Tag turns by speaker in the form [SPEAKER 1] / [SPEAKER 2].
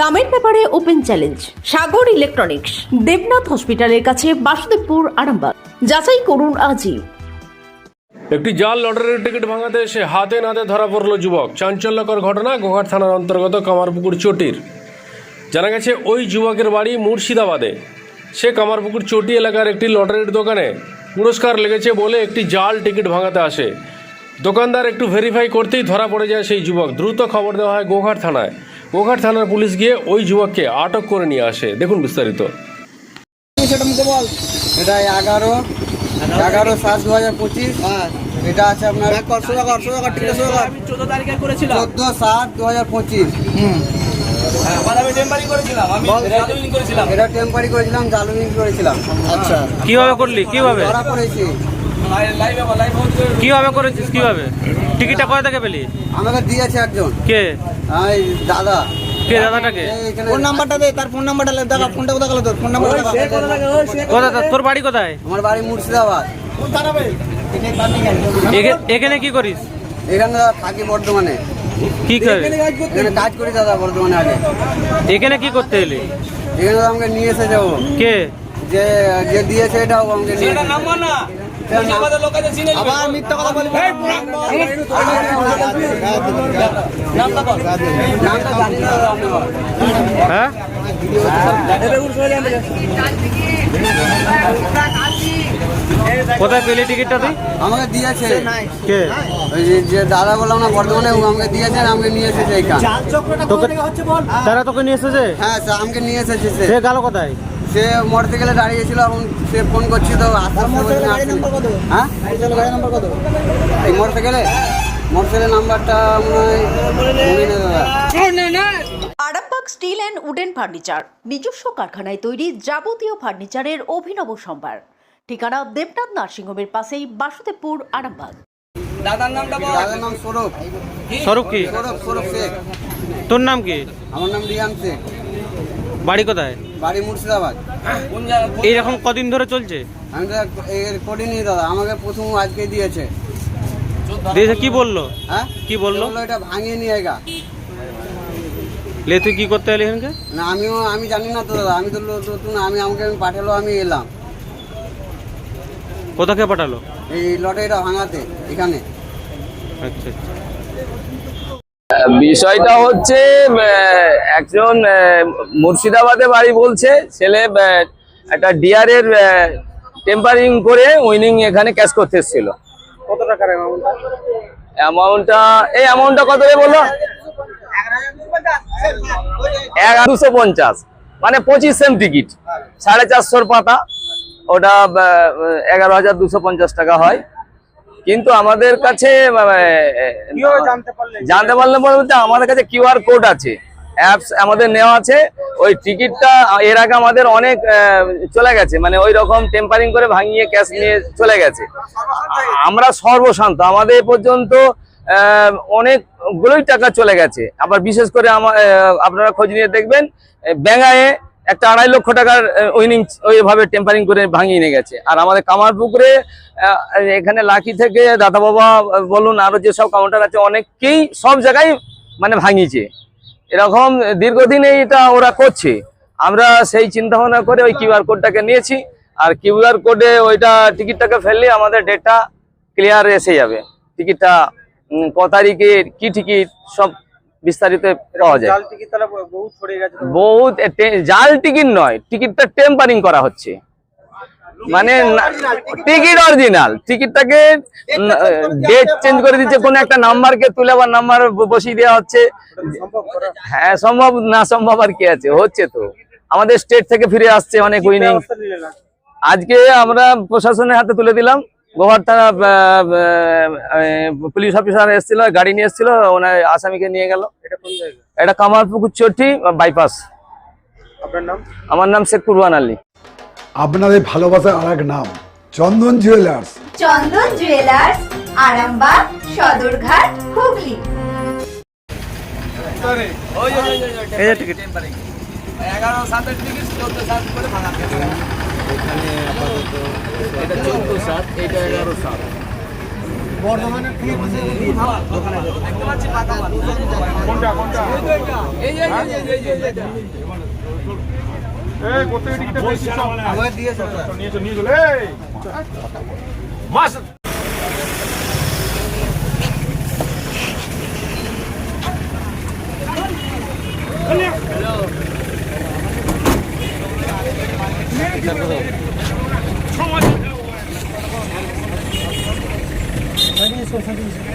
[SPEAKER 1] দামের ব্যাপারে open challenge, Sagar electronics, Debnath hospital কাছে বাসুদেবপুর, আরামবাগ। যাচাই করুন আজই।
[SPEAKER 2] একটি জাল লটারির টিকিট ভাঙাতে এসে হাতে নাতে ধরা পড়ল যুবক। চাঞ্চল্যকর ঘটনা গোঘাট থানার অন্তর্গত কামারপুকুর চটির। জানা গেছে, ওই যুবকের বাড়ি মুর্শিদাবাদে। সে কামারপুকুর চটি এলাকার একটি লটারির দোকানে পুরস্কার লেগেছে বলে একটি জাল টিকিট ভাঙাতে আসে। দোকানদার একটু ভেরিফাই করতেই ধরা পড়ে যায় সেই যুবক। দ্রুত খবর দেওয়া হয় গোঘাট থানায়। গোঘাট থানার পুলিশ গিয়ে ওই যুবককে আটক করে নিয়ে আসে। দেখুন বিস্তারিত।
[SPEAKER 3] এটা এগারো এগারো সাত দু হাজার পঁচিশ।
[SPEAKER 4] হ্যাঁ
[SPEAKER 3] এটা আছে আপনার
[SPEAKER 5] চোদ্দ তারিখে করেছিলাম।
[SPEAKER 3] চোদ্দ সাত দু হাজার পঁচিশ
[SPEAKER 5] হ্যাঁ, আবার আমি টেম্পারি করেছিলাম। আমি জাদুইনি করেছিলাম।
[SPEAKER 3] এটা টেম্পারি করেছিলাম করেছিলাম।
[SPEAKER 4] আচ্ছা।
[SPEAKER 6] কীভাবে করলি? কীভাবে?
[SPEAKER 3] ধরা পড়েছি।
[SPEAKER 6] কীভাবে করেছিস? কীভাবে? টিকিটটা কয় থেকে পেলি?
[SPEAKER 3] আমাকে দিয়েছে একজন।
[SPEAKER 6] কে?
[SPEAKER 3] এই দাদা।
[SPEAKER 6] কে দাদাটাকে?
[SPEAKER 4] ফোন নাম্বারটা দে তার ফোন নাম্বারটা দেখা ফোনটা কোথা গেল তোর ফোন নাম্বারটা দেখা
[SPEAKER 6] কোথা তোর বাড়ি কোথায়?
[SPEAKER 3] আমার বাড়ি মুর্শিদাবাদ।
[SPEAKER 6] এখে- এখানে কি করিস?
[SPEAKER 3] এখানে থাকি বর্ধমানে।
[SPEAKER 6] কি করে?
[SPEAKER 3] এখানে কাজ করি দাদা বর্ধমানে আগে।
[SPEAKER 6] এখানে কি করতে এলি?
[SPEAKER 3] এখানে আমাকে নিয়ে এসেছে ও
[SPEAKER 6] কে?
[SPEAKER 3] যে যে দিয়েছে এটাও আমাকে নিয়ে
[SPEAKER 4] আবার মিথ্যা কথা
[SPEAKER 5] বল।
[SPEAKER 6] হ্যাঁ? কোথায় পেলি টিকিটটা তুই?
[SPEAKER 3] আমাকে দিয়েছে।
[SPEAKER 6] কে?
[SPEAKER 3] ওই যে- দাদা বললাম না বর্ধমানে ও আমাকে দিয়েছে আমাকে নিয়ে এসেছে
[SPEAKER 6] তোকে তারা তোকে নিয়ে এসেছে?
[SPEAKER 3] হ্যাঁ আমাকে নিয়ে এসেছে সে।
[SPEAKER 6] সে গেল কোথায়?
[SPEAKER 3] সে মোটর গেলে দাঁড়িয়েছিল এখন সে ফোন করছি তো হ্যাঁ? এই মোটর গেলে নাম্বারটা মনে হয় মনে দাদা।
[SPEAKER 1] Arambagh steel and wooden furniture নিজস্ব কারখানায় তৈরি যাবতীয় ফার্নিচারের অভিনব সম্ভার। ঠিকানা দেবনাথ নার্সিংহোমের পাশেই বাসুদেবপুর আরামবাগ।
[SPEAKER 5] দাদার নামটা বল।
[SPEAKER 3] দাদার নাম সৌরভ
[SPEAKER 6] স্বরূপ কি?
[SPEAKER 3] শেখ।
[SPEAKER 6] তোর নাম কি?
[SPEAKER 3] আমার নাম রিয়ান শেখ।
[SPEAKER 6] বাড়ি কোথায়?
[SPEAKER 3] বাড়ি মুর্শিদাবাদ।
[SPEAKER 6] এইরকম কদিন ধরে চলছে?
[SPEAKER 3] আমি তো এর করিনি দাদা আমাকে প্রথম আজকে দিয়েছে।
[SPEAKER 6] দিয়েছে কি বলল?
[SPEAKER 3] হ্যাঁ?
[SPEAKER 6] কি বলল?
[SPEAKER 3] বলল এটা ভাঙিয়ে নিয়ে গা।
[SPEAKER 6] লে তুই কি করতে এলি এখানকে?
[SPEAKER 3] না আমিও আমি জানি না তো দাদা আমি তো নতুন আমি আমাকে আমি পাঠালো আমি এলাম।
[SPEAKER 6] কোথাকে পাঠালো?
[SPEAKER 3] এই লটারিটা ভাঙাতে এখানে।
[SPEAKER 6] আচ্ছা আচ্ছা।
[SPEAKER 7] বিষয়টা হচ্ছে একজন মুর্শিদাবাদে বাড়ি বলছে ছেলে একটা ডিয়ারের টেম্পারিং করে উইনিং এখানে ক্যাশ করতে এসেছিল।
[SPEAKER 6] কত টাকার
[SPEAKER 7] অ্যামাউন্টটা এই অ্যামাউন্টটা কত রে এগারো দুশো পঞ্চাশ। মানে পঁচিশ সেম টিকিট সাড়ে চারশোর পাতা। ওটা এগারো হাজার দুশো পঞ্চাশ টাকা হয়। কিন্তু আমাদের কাছে জানতে পারলে? বলতে আমাদের কাছে কিউআর কোড আছে। অ্যাপস আমাদের নেওয়া আছে। ওই টিকিটটা এর আগে আমাদের অনেক চলে গেছে। মানে ওই রকম টেম্পারিং করে ভাঙিয়ে ক্যাশ নিয়ে চলে গেছে। আমরা সর্বশান্ত। আমাদের পর্যন্ত অনেকগুলোই টাকা চলে গেছে। আবার বিশেষ করে আমার আপনারা খোঁজ নিয়ে দেখবেন ব্যাঙ্গায়ে একটা আড়াই লক্ষ টাকার উইনিং ওইভাবে টেম্পারিং করে ভাঙিয়ে নিয়ে গেছে। আর আমাদের কামারপুকুরে এখানে লাকি থেকে দাদা বাবা বলুন, আরও যেসব কাউন্টার আছে, অনেককেই সব জায়গায় মানে ভাঙিয়েছে। এরকম দীর্ঘদিন এটা ওরা করছে। আমরা সেই চিন্তা ভাবনা করে ওই কিউআর কোডটাকে নিয়েছি, আর কিউআর কোডে ওইটা টিকিটটাকে ফেললে আমাদের ডেটটা ক্লিয়ার এসে যাবে। টিকিটটা ক তারিখে কি টিকিট, সব বিস্তারিত পাওয়া যায়।
[SPEAKER 6] বহু
[SPEAKER 7] জাল টিকিট নয় টিকিটটা টেম্পারিং করা হচ্ছে। মানে টিকিট অরিজিনাল টিকিটটাকে ডেট চেঞ্জ করে দিচ্ছে কোন একটা নাম্বারকে তুলে আবার নাম্বার বসিয়ে দেওয়া হচ্ছে। হ্যাঁ সম্ভব না সম্ভব আর কি আছে হচ্ছে তো। আমাদের স্টেট থেকে ফিরে আসছে অনেক উইনিং আজকে আমরা প্রশাসনের হাতে তুলে দিলাম। আহ, পুলিশ অফিসার এসেছিল গাড়ি নিয়ে এসেছিল ওনার আসামিকে নিয়ে গেল।
[SPEAKER 6] এটা
[SPEAKER 7] কামারপুকুর চটি বাইপাস
[SPEAKER 6] আপনার নাম?
[SPEAKER 7] আমার নাম শেখ কুরবান আলী।
[SPEAKER 8] আপনাদের ভালোবাসার আর এক নাম চন্দন জুয়েলার্স
[SPEAKER 9] চন্দন জুয়েলার্স আরামবাগ সদরঘাট হুগলি।
[SPEAKER 6] এই
[SPEAKER 5] এগারো সাত। এটা চোদ্দ সাত এটা এগারো